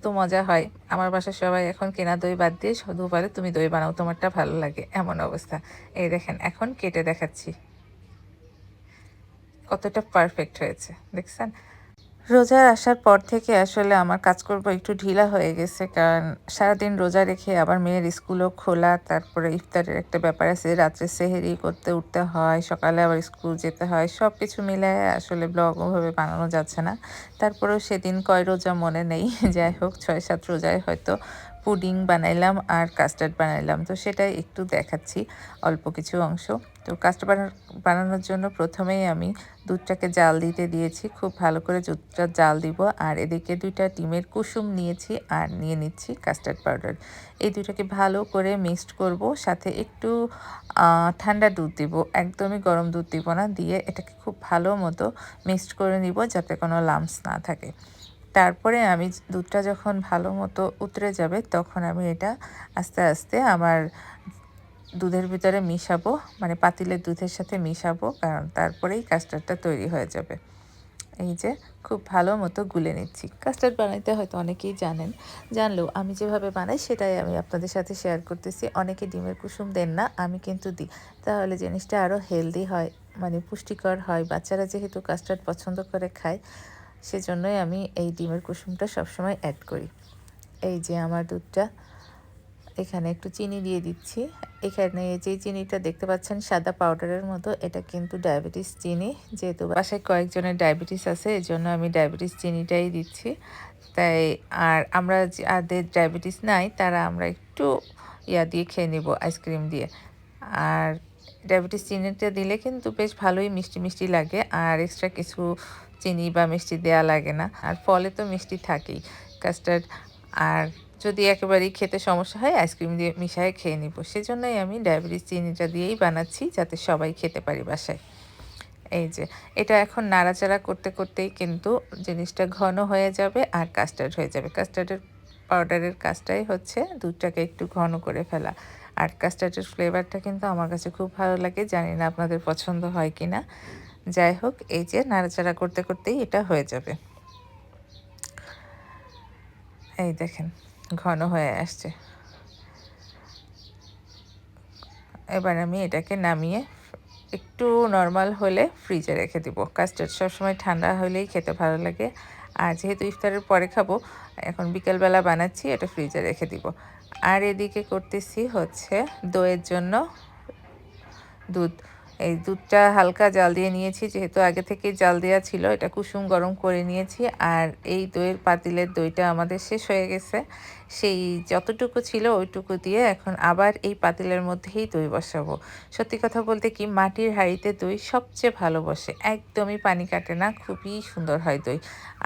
এত মজা হয়। আমার বাসার সবাই এখন কেনা দই বাদ দিয়ে শুধু বলে তুমি দই বানাও, তোমারটা ভালো লাগে। এমন অবস্থা। এই দেখেন, এখন কেটে দেখাচ্ছি। কতটা পারফেক্ট হয়েছে। দেখছেন? রোজার আসার পর থেকে আসলে আমার কাজ করব একটু ঢিলা হয়ে গেছে। কারণ সারাদিন রোজা রেখে আবার মেয়ের স্কুলও খোলা, তারপরে ইফতারের একটা ব্যাপার আছে, রাত্রে সেহেরি করতে উঠতে হয়, সকালে আবার স্কুল যেতে হয় সব কিছু মিলে আসলে ব্লগ ওভাবে বানানো যাচ্ছে না। তারপরেও সেদিন কয় রোজা মনে নেই, যাই হোক ছয় সাত রোজায় হয়তো পুডিং বানাইলাম আর কাস্টার্ড বানাইলাম, তো সেটাই একটু দেখাচ্ছি অল্প কিছু অংশ। তো কাস্টার্ড বানানোর জন্য প্রথমেই আমি দুধটাকে জাল দিতে দিয়েছি। খুব ভালো করে দুধটা জাল দিব আর এদিকে দুইটা ডিমের কুসুম নিয়েছি আর নিয়ে নিচ্ছি কাস্টার্ড পাউডার এই দুইটাকে ভালো করে মিক্সড করব, সাথে একটু ঠান্ডা দুধ দিব। একদমই গরম দুধ দিব না, দিয়ে এটাকে খুব ভালো মতো মিক্সড করে নিব যাতে কোনো লামস না থাকে। তারপরে আমি দুধটা যখন ভালো মতো উতরে যাবে, তখন আমি এটা আস্তে আস্তে আমার দুধের ভিতরে মিশাবো মানে পাতিলের দুধের সাথে মিশাবো, কারণ তারপরেই কাস্টার্ডটা তৈরি হয়ে যাবে। এই যে, খুব ভালো মতো গুলে নিচ্ছি। কাস্টার্ড বানাইতে হয়তো অনেকেই জানেন। জানলেও আমি যেভাবে বানাই সেটাই আমি আপনাদের সাথে শেয়ার করতেছি। অনেকে ডিমের কুসুম দেন না, আমি কিন্তু দিই। তাহলে জিনিসটা আরও হেলদি হয় মানে পুষ্টিকর হয়। বাচ্চারা যেহেতু কাস্টার্ড পছন্দ করে খায়, সেজন্যই আমি এই ডিমের কুসুমটা সবসময় অ্যাড করি। এই যে আমার দুধটা। এখানে একটু চিনি দিয়ে দিচ্ছি। এখানে যে চিনিটা দেখতে পাচ্ছেন সাদা পাউডারের মতো, এটা কিন্তু ডায়াবেটিস চিনি। যেহেতু বাসায় কয়েকজনের ডায়াবেটিস আছে এই জন্য আমি ডায়াবেটিস চিনিটাই দিচ্ছি। তাই আর আমরা যাদের ডায়াবেটিস নাই, তারা আমরা একটু ইয়া দিয়ে খেয়ে নিব, আইসক্রিম দিয়ে। আর ডায়াবেটিস চিনিটা দিলে কিন্তু বেশ ভালোই মিষ্টি মিষ্টি লাগে, আর এক্সট্রা কিছু চিনি বা মিষ্টি দেওয়া লাগে না। আর ফলে তো মিষ্টি থাকেই, কাস্টার্ড। আর যদি একেবারেই খেতে সমস্যা হয় আইসক্রিম দিয়ে মিশায় খেয়ে নিব। সেজন্যই আমি ডায়াবেটিস চিনিটা দিয়েই বানাচ্ছি যাতে সবাই খেতে পারি বাসায়। এই যে, এটা এখন নাড়াচাড়া করতে করতেই কিন্তু জিনিসটা ঘন হয়ে যাবে আর কাস্টার্ড হয়ে যাবে। কাস্টার্ডের পাউডারের কাজটাই হচ্ছে দুধটাকে একটু ঘন করে ফেলা। আর কাস্টার্ডের ফ্লেভারটা কিন্তু আমার কাছে খুব ভালো লাগে, জানি না আপনাদের পছন্দ হয় কি না যাই হোক, এই যে নাড়াচাড়া করতে করতেই এটা হয়ে যাবে। এই দেখেন। ঘন হয়ে আসছে। এবার আমি এটাকে নামিয়ে একটু নর্মাল হলে ফ্রিজে রেখে দিব। কাস্টার্ড সবসময় ঠান্ডা হলেই খেতে ভালো লাগে। আর যেহেতু ইফতারের পরে খাব, এখন বিকেলবেলা বানাচ্ছি, এটা ফ্রিজে রেখে দিব। আর এদিকে করতেছি হচ্ছে দইয়ের জন্য দুধ। এই দুধটা হালকা জাল দিয়ে নিয়েছি, যেহেতু আগে থেকে জাল দেওয়া ছিল, এটা কুসুম গরম করে নিয়েছি। আর এই দইয়ের পাতিলের দইটা আমাদের শেষ হয়ে গেছে। সেই যতটুকু ছিল ওইটুকু দিয়ে এখন আবার এই পাতিলের মধ্যেই দই বসাবো। সত্যি কথা বলতে কি, মাটির হাঁড়িতে দই সবচেয়ে ভালো বসে। একদমই পানি কাটে না, খুবই সুন্দর হয় দই।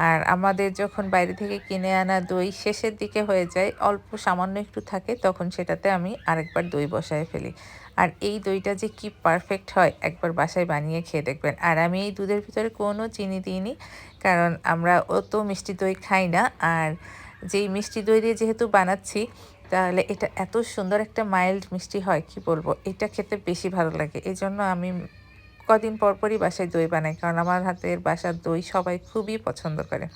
আর আমাদের যখন বাইরে থেকে কিনে আনা দই শেষের দিকে হয়ে যায়, অল্প সামান্য একটু থাকে, তখন সেটাতে আমি আরেকবার দই বসায় ফেলি। আর এই দইটা যে কি পারফেক্ট হয়, একবার বাসায় বানিয়ে খেয়ে দেখবেন। আর আমি এই দুধের ভিতরে কোনো চিনি দিইনি, কারণ আমরা অত মিষ্টি দই খাই না। আর যেই মিষ্টি দই দিয়ে যেহেতু বানাচ্ছি, তাহলে এটা এত সুন্দর একটা মাইল্ড মিষ্টি হয়, কি বলব? এটা খেতে বেশি ভালো লাগে। এই জন্য আমি কদিন পরপরই বাসায় দই বানাই, কারণ আমার হাতের বাসার দই সবাই খুবই পছন্দ করে।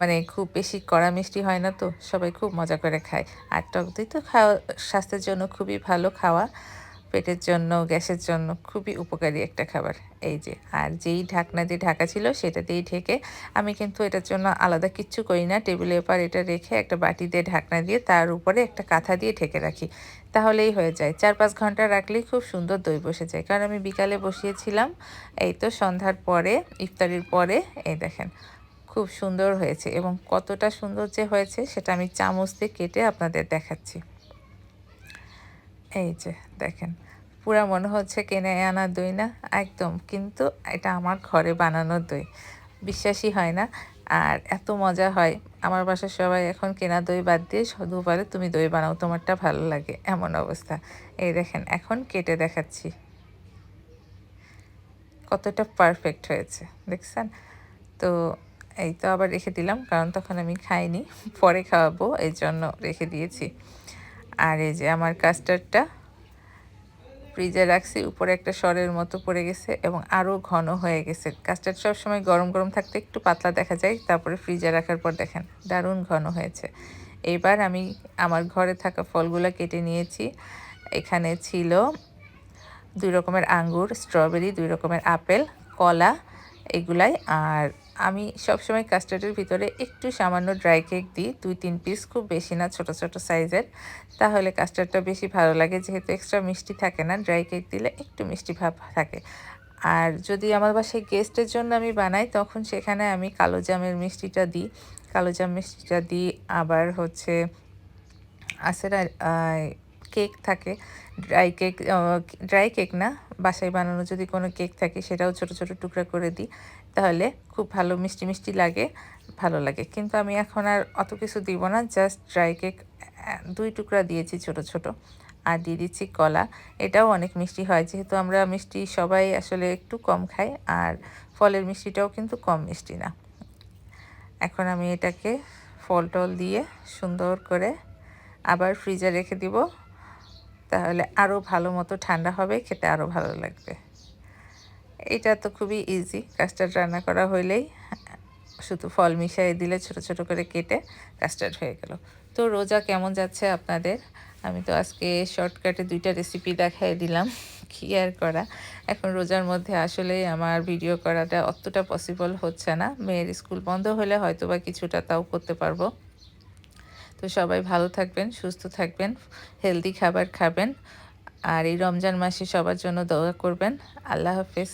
মানে খুব বেশি কড়া মিষ্টি হয় না তো, সবাই খুব মজা করে খায়। আর টক দই তো খাওয়া, স্বাস্থ্যের জন্য খুবই ভালো খাওয়া। পেটের জন্য, গ্যাসের জন্য খুবই উপকারী একটা খাবার। এই যে, আর যেই ঢাকনা দিয়ে ঢাকা ছিল সেটা দিয়েই ঢেকে আমি কিন্তু এটার জন্য আলাদা কিচ্ছু করি না। টেবিলের উপর এটা রেখে একটা বাটি দিয়ে ঢাকনা দিয়ে তার উপরে একটা কাঁথা দিয়ে ঢেকে রাখি। তাহলেই হয়ে যায়। চার পাঁচ ঘণ্টা রাখলেই খুব সুন্দর দই বসে যায়। কারণ আমি বিকালে বসিয়েছিলাম, এই তো সন্ধ্যার পরে, ইফতারির পরে, এই দেখেন, খুব সুন্দর হয়েছে। এবং কতটা সুন্দর যে হয়েছে সেটা আমি চামচ দিয়ে কেটে আপনাদের দেখাচ্ছি। এই যে, দেখেন। পুরা মনে হচ্ছে কেনে আনা দই না? একদম। কিন্তু এটা আমার ঘরে বানানো দই। বিশ্বাসই হয় না। আর এত মজা হয়। আমার বাসার সবাই এখন কেনা দই বাদ দিয়ে শুধু বলে, তুমি দই বানাও, তোমারটা ভালো লাগে। এমন অবস্থা। এই দেখেন, এখন কেটে দেখাচ্ছি। কতটা পারফেক্ট হয়েছে। দেখছেন? তো এই তো আবার রেখে দিলাম, কারণ তখন আমি খাইনি। পরে খাওয়াবো এই জন্য রেখে দিয়েছি। আর এই যে আমার কাস্টার্ডটা ফ্রিজে রাখছি, উপরে একটা সরের মতো পড়ে গেছে এবং আরও ঘন হয়ে গেছে। কাস্টার্ড সব সময় গরম গরম থাকতে একটু পাতলা দেখা যায়, তারপরে ফ্রিজে রাখার পর দেখেন দারুণ ঘন হয়েছে। এবার আমি আমার ঘরে থাকা ফলগুলো কেটে নিয়েছি। এখানে ছিল দুই রকমের আঙ্গুর, স্ট্রবেরি, দুই রকমের আপেল, কলা এগুলাই আর আমি সবসময় কাস্টার্ডের ভিতরে একটু সামান্য ড্রাই কেক দিই, দুই, তিন পিস খুব বেশি না, ছোট ছোট সাইজের তাহলে কাস্টার্ডটা বেশি ভালো লাগে, যেহেতু এক্সট্রা মিষ্টি থাকে না ড্রাই কেক দিলে একটু মিষ্টি ভাব থাকে। আর যদি আমার বাসায় গেস্টের জন্য আমি বানাই, তখন সেখানে আমি কালো জামের মিষ্টিটা দিই। কালো জাম মিষ্টিটা দিই, আবার হচ্ছে না কেক থাকে। ড্রাই কেক ড্রাই কেক না, বাসায় বানানো যদি কোনো কেক থাকে, সেটাও ছোট ছোট টুকরা করে দিই। তাহলে খুব ভালো মিষ্টি মিষ্টি লাগে, ভালো লাগে। কিন্তু আমি এখন আর অত কিছু দিব না জাস্ট ড্রাই কেক দুই টুকরা দিয়েছি ছোট ছোট। আর দিয়ে দিচ্ছি কলা। এটাও অনেক মিষ্টি হয়, যেহেতু আমরা মিষ্টি সবাই আসলে একটু কম খাই, আর ফলের মিষ্টিটাও কিন্তু কম মিষ্টি না। এখন আমি এটাকে ফল টল দিয়ে সুন্দর করে আবার ফ্রিজে রেখে দিব। তাহলে আরও ভালো মতো ঠান্ডা হবে, খেতে আরও ভালো লাগবে। এটা তো খুবই ইজি কাস্টার্ড রান্না করা হইলেই শুধু ফল মিশিয়ে দিলে ছোট ছোট করে কেটে কাস্টার্ড হয়ে গেল। তো রোজা কেমন যাচ্ছে আপনাদের? আমি তো আজকে শর্টকাটে দুইটা রেসিপি দেখাই দিলাম, কি আর করা? এখন রোজার মধ্যে আসলে আমার ভিডিও করাটা অতটা পসিবল হচ্ছে না। মেয়ের স্কুল বন্ধ হলে হয়তো বা কিছুটা তাও করতে পারব। তো সবাই ভালো থাকবেন, সুস্থ থাকবেন হেলদি খাবার খাবেন, আর এই রমজান মাসে সবার জন্য দোয়া করবেন। আল্লাহ হাফেজ।